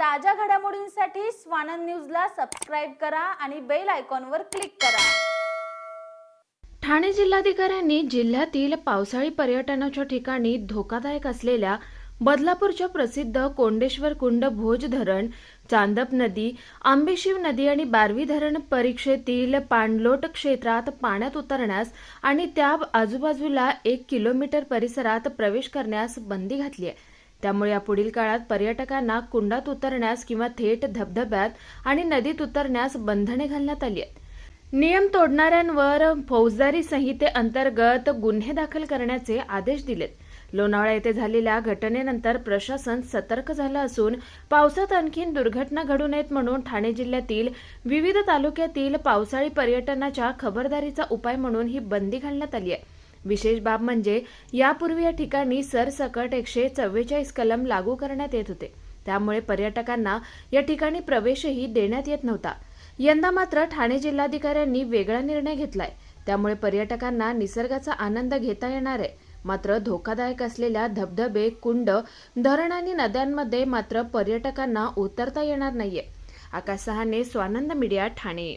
ताज्या घडामोडींसाठी स्वानंद न्यूजला सबस्क्राईब करा आणि बेल आयकॉनवर क्लिक करा. ठाणे जिल्हाधिकाऱ्यांनी जिल्ह्यातील पावसाळी पर्यटनाच्या ठिकाणी धोकादायक असलेल्या बदलापूरच्या प्रसिद्ध कोंडेश्वर कुंड भोज धरण चांदप नदी आंबेशिव नदी आणि बारवी धरण परीक्षेतील पाणलोट क्षेत्रात पाण्यात उतरण्यास आणि त्या आजूबाजूला एक किलोमीटर परिसरात प्रवेश करण्यास बंदी घातली आहे. त्यामुळे यापुढील काळात पर्यटकांना कुंडात उतरण्यास किंवा थेट धबधब्यात आणि नदीत उतरण्यास बंधने घालण्यात आली आहेत. नियम तोडणाऱ्यांवर फौजदारी संहितेअंतर्गत गुन्हे दाखल करण्याचे आदेश दिलेत. लोणावळा येथे झालेल्या घटनेनंतर प्रशासन सतर्क झालं असून पावसात आणखीन दुर्घटना घडू नयेत म्हणून ठाणे जिल्ह्यातील विविध तालुक्यातील पावसाळी पर्यटनाच्या खबरदारीचा उपाय म्हणून ही बंदी घालण्यात आली आहे. विशेष बाब म्हणजे यापूर्वी या ठिकाणी सरसकट एकशे चव्वेचाळीस कलम लागू करण्यात येत होते. त्यामुळे पर्यटकांना या ठिकाणी प्रवेशही देण्यात येत नव्हता. यंदा मात्र ठाणे जिल्हाधिकाऱ्यांनी वेगळा निर्णय घेतलाय. त्यामुळे पर्यटकांना निसर्गाचा आनंद घेता येणार आहे. मात्र धोकादायक असलेल्या धबधबे कुंड धरण आणि नद्यांमध्ये मात्र पर्यटकांना उतरता येणार नाहीये. Akash Sahane Swanand media Thane.